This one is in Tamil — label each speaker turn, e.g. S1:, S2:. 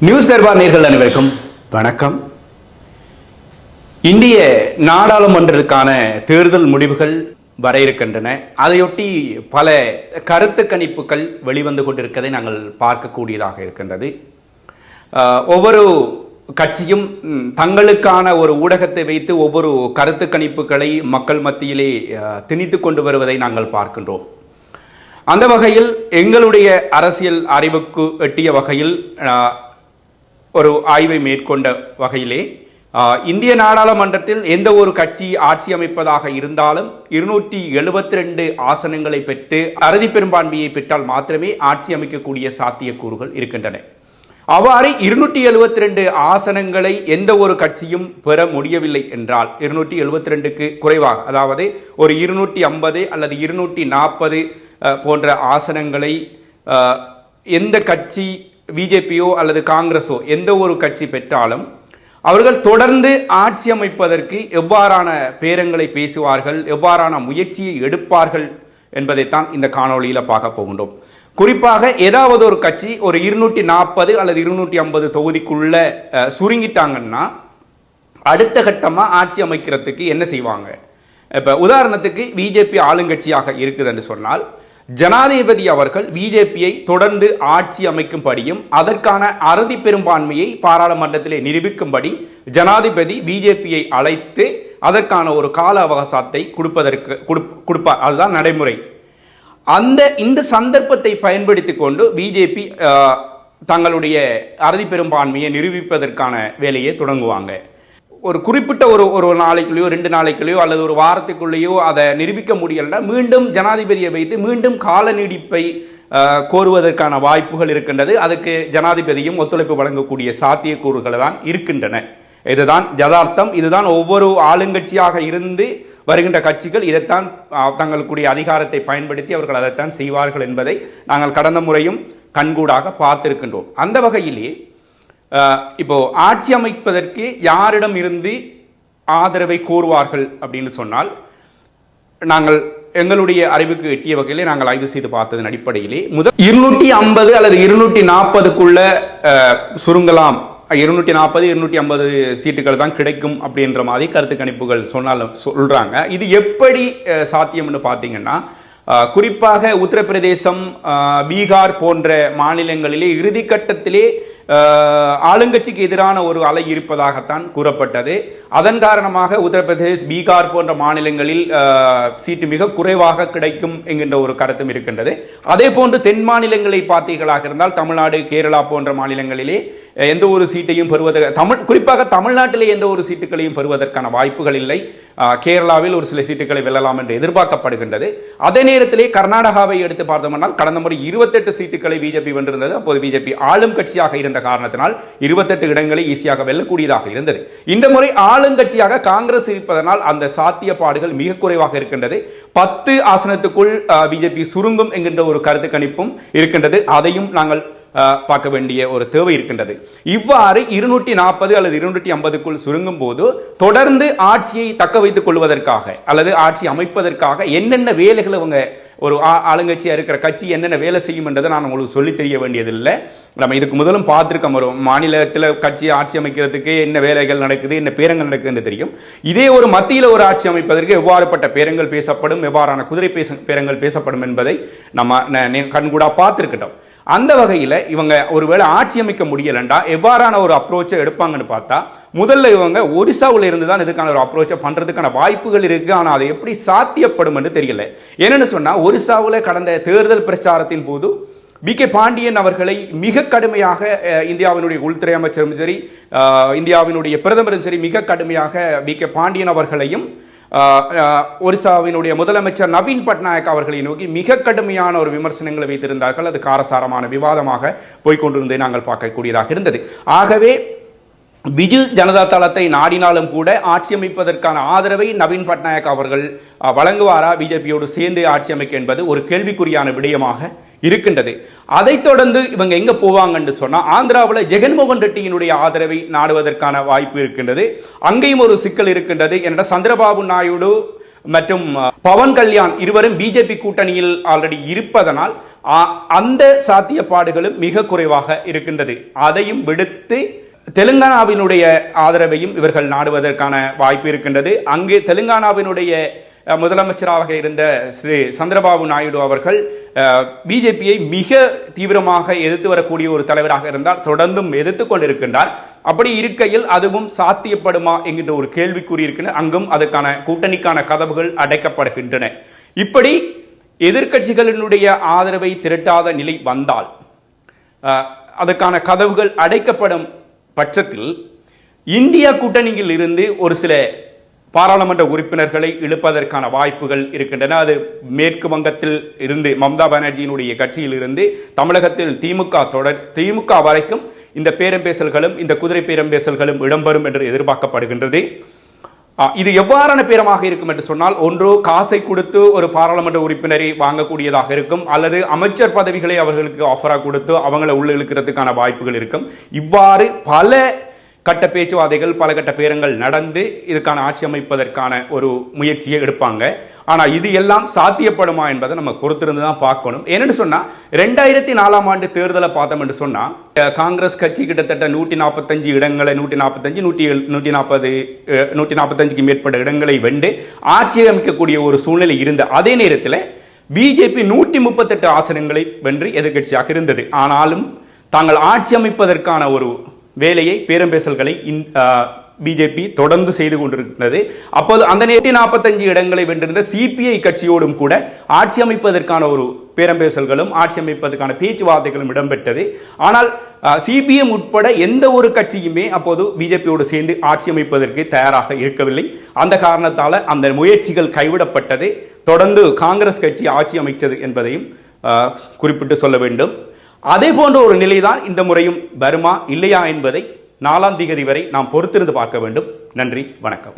S1: நியூஸ் தர்பார் நேர்கள் அனைவருக்கும் வணக்கம். இந்திய நாடாளுமன்றத்துக்கான தேர்தல் முடிவுகள் வர இருக்கின்றன. அதையொட்டி பல கருத்து கணிப்புகள் வெளிவந்து கொண்டிருப்பதை நாங்கள் பார்க்கக்கூடியதாக இருக்கின்றது. ஒவ்வொரு கட்சியும் தங்களுக்கான ஒரு ஊடகத்தை வைத்து ஒவ்வொரு கருத்து கணிப்புகளை மக்கள் மத்தியிலே அஹ், திணித்துக் கொண்டு வருவதை நாங்கள் பார்க்கின்றோம். அந்த வகையில் எங்களுடைய அரசியல் அறிவுக்கு எட்டிய வகையில் ஒரு ஆய்வை மேற்கொண்ட வகையிலே இந்திய நாடாளுமன்றத்தில் எந்த ஒரு கட்சி ஆட்சி அமைப்பதாக இருந்தாலும் இருநூற்றி எழுபத்தி ரெண்டு ஆசனங்களை பெற்று அறுதி பெரும்பான்மையை பெற்றால் மாத்திரமே ஆட்சி அமைக்கக்கூடிய சாத்தியக்கூறுகள் இருக்கின்றன. அவ்வாறு இருநூற்றி எழுபத்தி ரெண்டு ஆசனங்களை எந்த ஒரு கட்சியும் பெற முடியவில்லை என்றால் இருநூற்றி எழுபத்தி ரெண்டுக்கு குறைவாக அதாவது ஒரு இருநூற்றி ஐம்பது அல்லது இருநூற்றி நாற்பது போன்ற ஆசனங்களை எந்த கட்சி பிஜேபியோ அல்லது காங்கிரஸோ எந்த ஒரு கட்சி பெற்றாலும் அவர்கள் தொடர்ந்து ஆட்சி அமைப்பதற்கு எவ்வாறான பேரங்களை பேசுவார்கள் எவ்வாறான முயற்சியை எடுப்பார்கள் என்பதைத்தான் இந்த காணொளியில் பார்க்க போகின்றோம். குறிப்பாக ஏதாவது ஒரு கட்சி ஒரு இருநூற்றி நாற்பது அல்லது இருநூற்றி ஐம்பது தொகுதிக்குள்ள சுருங்கிட்டாங்கன்னா அடுத்த கட்டமாக ஆட்சி அமைக்கிறதுக்கு என்ன செய்வாங்க? இப்போ உதாரணத்துக்கு பிஜேபி ஆளுங்கட்சியாக இருக்குதுன்னு சொன்னால் ஜனாதிபதி அவர்கள் பிஜேபியை தொடர்ந்து ஆட்சி அமைக்கும்படியும் அதற்கான அறுதி பெரும்பான்மையை பாராளுமன்றத்திலே நிரூபிக்கும்படி ஜனாதிபதி பிஜேபியை அழைத்து அதற்கான ஒரு கால அவகாசத்தை கொடுப்பதற்கு கொடுப்- கொடுப்பார். அதுதான் நடைமுறை. அந்த இந்த சந்தர்ப்பத்தை பயன்படுத்தி கொண்டு பிஜேபி தங்களுடைய அறுதி பெரும்பான்மையை நிரூபிப்பதற்கான வேலையை தொடங்குவாங்க. ஒரு குறிப்பிட்ட ஒரு ஒரு நாளைக்குள்ளேயோ ரெண்டு நாளைக்குள்ளேயோ அல்லது ஒரு வாரத்துக்குள்ளேயோ அதை நிரூபிக்க முடியலைன்னா மீண்டும் ஜனாதிபதியை வைத்து மீண்டும் கால நீடிப்பை கோருவதற்கான வாய்ப்புகள் இருக்கின்றது. அதுக்கு ஜனாதிபதியும் ஒத்துழைப்பு வழங்கக்கூடிய சாத்தியக்கூறுகள் தான் இருக்கின்றன. இதுதான் யதார்த்தம். இதுதான் ஒவ்வொரு ஆளுங்கட்சியாக இருந்து வருகின்ற கட்சிகள் இதைத்தான் அஹ், தங்களுக்குரிய அதிகாரத்தை பயன்படுத்தி அவர்கள் அதைத்தான் செய்வார்கள் என்பதை நாங்கள் கடந்த முறையும் கண்கூடாக பார்த்திருக்கின்றோம். அந்த வகையிலே இப்போது இப்போ ஆட்சி அமைப்பதற்கு யாரிடம் இருந்து ஆதரவை கோருவார்கள் அப்படின்னு சொன்னால் நாங்கள் எங்களுடைய அறிவுக்கு எட்டிய வகையிலே நாங்கள் ஆய்வு செய்து பார்த்ததன் அடிப்படையிலே முதல் இருநூற்றி ஐம்பது அல்லது இருநூற்றி நாற்பதுக்குள்ள சுருங்கலாம். இருநூற்றி நாற்பது இருநூற்றி ஐம்பது சீட்டுகள் தான் கிடைக்கும் அப்படின்ற மாதிரி கருத்து கணிப்புகள் சொன்னாலும் சொல்கிறாங்க இது எப்படி சாத்தியம்னு பார்த்தீங்கன்னா குறிப்பாக உத்தரப்பிரதேசம் பீகார் போன்ற மாநிலங்களிலே இறுதிக்கட்டத்திலே கட்டத்திலே ஆளுங்கட்சிக்கு எதிரான ஒரு அலை இருப்பதாகத்தான் கூறப்பட்டது. அதன் காரணமாக உத்தரப்பிரதேஷ் பீகார் போன்ற மாநிலங்களில் சீட்டு மிக குறைவாக கிடைக்கும் என்கின்ற ஒரு கருத்தும் இருக்கின்றது. அதே போன்று தென் மாநிலங்களை பார்த்தீர்களாக இருந்தால் தமிழ்நாடு கேரளா போன்ற மாநிலங்களிலே எந்த ஒரு சீட்டையும் பெறுவதற்கு தமிழ் குறிப்பாக தமிழ்நாட்டிலே எந்த ஒரு சீட்டுகளையும் பெறுவதற்கான வாய்ப்புகள் இல்லை. கேரளாவில் ஒரு சில சீட்டுகளை வெல்லலாம் என்று எதிர்பார்க்கப்படுகின்றது. அதே நேரத்திலே கர்நாடகாவை எடுத்து பார்த்தோம்னால் கடந்த முறை இருபத்தெட்டு சீட்டுகளை பிஜேபி வென்றிருந்தது. அப்போது பிஜேபி ஆளும் கட்சியாக இருந்த காரணத்தினால் இருபத்தெட்டு இடங்களை ஈஸியாக வெல்லக்கூடியதாக இருந்தது. இந்த முறை ஆளுங்கட்சியாக காங்கிரஸ் இருப்பதனால் அந்த சாத்தியப்பாடுகள் மிக குறைவாக இருக்கின்றது. பத்து ஆசனத்துக்குள் பிஜேபி சுருங்கும் என்கின்ற ஒரு கருத்து கணிப்பும் இருக்கின்றது. அதையும் நாங்கள் பார்க்க வேண்டிய ஒரு தேவை இருக்கின்றது. இவ்வாறு இருநூற்றி நாற்பது அல்லது இருநூற்றி ஐம்பதுக்குள் சுருங்கும் போது தொடர்ந்து ஆட்சியை தக்க வைத்துக் கொள்வதற்காக அல்லது ஆட்சி அமைப்பதற்காக என்னென்ன வேலைகள் அவங்க ஒரு ஆ- இருக்கிற கட்சி என்னென்ன வேலை செய்யும் என்றதை நான் உங்களுக்கு சொல்லி தெரிய வேண்டியதில்லை. நம்ம இதுக்கு முதலும் பார்த்துருக்கோம் ஒரு மாநிலத்தில் கட்சி ஆட்சி அமைக்கிறதுக்கு என்ன வேலைகள் நடக்குது என்ன பேரங்கள் நடக்குதுன்னு தெரியும். இதே ஒரு மத்தியில் ஒரு ஆட்சி அமைப்பதற்கு எவ்வாறுபட்ட பேரங்கள் பேசப்படும் எவ்வாறான குதிரை பேச பேரங்கள் பேசப்படும் என்பதை நம்ம ந- நே- கண்கூடா பார்த்துருக்கிட்டோம். அந்த வகையில் இவங்க ஒருவேளை ஆட்சி அமைக்க முடியலண்டா எவ்வாறான ஒரு அப்ரோச்சை எடுப்பாங்கன்னு பார்த்தா முதல்ல இவங்க ஒரிசாவில் இருந்து தான் இதுக்கான ஒரு அப்ரோச்சை பண்ணுறதுக்கான வாய்ப்புகள் இருக்குது ஆனால் அது எப்படி சாத்தியப்படும் என்று தெரியல. என்னென்னு சொன்னால் ஒரிசாவில் கடந்த தேர்தல் பிரச்சாரத்தின் போது பி. கே. பாண்டியன் அவர்களை மிக கடுமையாக இந்தியாவினுடைய உள்துறை அமைச்சரும் சரி இந்தியாவினுடைய பிரதமரும் சரி மிக கடுமையாக பி. கே. பாண்டியன் அவர்களையும் ஒரிசாவினுடைய முதலமைச்சர் நவீன் பட்நாயக் அவர்களை நோக்கி மிக கடுமையான ஒரு விமர்சனங்களை வைத்திருந்தார்கள். அது காரசாரமான விவாதமாக போய்க்கொண்டிருந்ததை நாங்கள் பார்க்கக்கூடியதாக இருந்தது. ஆகவே பிஜு ஜனதா தளத்தை நாடினாலும் கூட ஆட்சி அமைப்பதற்கான ஆதரவை நவீன் பட்நாயக் அவர்கள் வழங்குவாரா? பிஜேபியோடு சேர்ந்து ஆட்சி அமைக்க என்பது ஒரு கேள்விக்குறியான விடயமாக இருக்கின்றது. அதைத் தொடர்ந்து இவங்க எங்க போவாங்கன்னு சொன்னா ஆந்திராவில் ஜெகன்மோகன் ரெட்டியினுடைய ஆதரவை நாடுவதற்கான வாய்ப்பு இருக்கின்றது. அங்கேயும் ஒரு சிக்கல் இருக்கின்றது. என்ற சந்திரபாபு நாயுடு மற்றும் பவன் கல்யாண் இருவரும் பிஜேபி கூட்டணியில் ஆல்ரெடி இருப்பதனால் அந்த சாத்தியப்பாடுகளும் மிக குறைவாக இருக்கின்றது. அதையும் விடுத்து தெலுங்கானாவினுடைய ஆதரவையும் இவர்கள் நாடுவதற்கான வாய்ப்பு இருக்கின்றது. அங்கு தெலுங்கானாவினுடைய முதலமைச்சராக இருந்த ஸ்ரீ சந்திரபாபு நாயுடு அவர்கள் பிஜேபியை மிக தீவிரமாக எதிர்த்து வரக்கூடிய ஒரு தலைவராக இருந்தால் தொடர்ந்தும் எதிர்த்து கொண்டிருக்கின்றார். அப்படி இருக்கையில் அதுவும் சாத்தியப்படுமா என்கின்ற ஒரு கேள்விக்குறி இருக்கின்ற அங்கும் அதுக்கான கூட்டணிக்கான கதவுகள் அடைக்கப்படுகின்றன. இப்படி எதிர்க்கட்சிகளினுடைய ஆதரவை திரட்டாத நிலை வந்தால் அதற்கான அதுக்கான கதவுகள் அடைக்கப்படும் பட்சத்தில் இந்தியா கூட்டணியில் இருந்து ஒரு சில பாராளுமன்ற உறுப்பினர்களை இழுப்பதற்கான வாய்ப்புகள் இருக்கின்றன. அது மேற்கு வங்கத்தில் இருந்து மம்தா பானர்ஜியினுடைய கட்சியில் இருந்து தமிழகத்தில் திமுக தொடர் திமுக வரைக்கும் இந்த பேரம்பேசல்களும் இந்த குதிரை பேரம்பேசல்களும் இடம்பெறும் என்று எதிர்பார்க்கப்படுகின்றது. இது எவ்வாறான பேரமாக இருக்கும் என்று சொன்னால் ஒன்று காசை கொடுத்து ஒரு பாராளுமன்ற உறுப்பினரை வாங்கக்கூடியதாக இருக்கும் அல்லது அமைச்சர் பதவிகளை அவர்களுக்கு ஆஃபராக கொடுத்து அவங்கள உள்ள இழுக்கிறதுக்கான வாய்ப்புகள் இருக்கும். இவ்வாறு பல கட்ட பேச்சுவார்த்தைகள் பல கட்ட பேரங்கள் நடந்து இதுக்கான ஆட்சி அமைப்பதற்கான ஒரு முயற்சியை எடுப்பாங்க. ஆனால் இது எல்லாம் சாத்தியப்படுமா என்பதை நம்ம பொறுத்திருந்து தான் பார்க்கணும். என்னென்னு சொன்னால் ரெண்டாயிரத்தி நாலாம் ஆண்டு தேர்தலை பார்த்தோம் என்று சொன்னால் காங்கிரஸ் கட்சி கிட்டத்தட்ட நூற்றி நாற்பத்தஞ்சு இடங்களை நூற்றி நாற்பத்தஞ்சு நூற்றி நூற்றி நாற்பது நூற்றி நாற்பத்தஞ்சுக்கு மேற்பட்ட இடங்களை வென்று ஆட்சி அமைக்கக்கூடிய ஒரு சூழ்நிலை இருந்த அதே நேரத்தில் பிஜேபி நூற்றி முப்பத்தெட்டு ஆசனங்களை வென்று எதிர்கட்சியாக இருந்தது. ஆனாலும் தாங்கள் ஆட்சி அமைப்பதற்கான ஒரு வேலையை பேரம்பேசல்களை பிஜேபி தொடர்ந்து செய்து கொண்டிருந்தது அப்போது அந்த நேற்று நாற்பத்தஞ்சு இடங்களை வென்றிருந்த சிபிஐ கட்சியோடும் கூட ஆட்சி அமைப்பதற்கான ஒரு பேரம்பேசல்களும் ஆட்சி அமைப்பதற்கான பேச்சுவார்த்தைகளும் இடம்பெற்றது. ஆனால் சிபிஎம் உட்பட எந்த ஒரு கட்சியுமே அப்போது பிஜேபியோடு சேர்ந்து ஆட்சி அமைப்பதற்கு தயாராக இருக்கவில்லை. அந்த காரணத்தால் அந்த முயற்சிகள் கைவிடப்பட்டது. தொடர்ந்து காங்கிரஸ் கட்சி ஆட்சி அமைத்தது என்பதையும் குறிப்பிட்டு சொல்ல வேண்டும். அதே போன்ற ஒரு நிலைதான் இந்த முறையும் வருமா இல்லையா என்பதை நாலாம் திகதி வரை நாம் பொறுத்திருந்து பார்க்க வேண்டும். நன்றி வணக்கம்.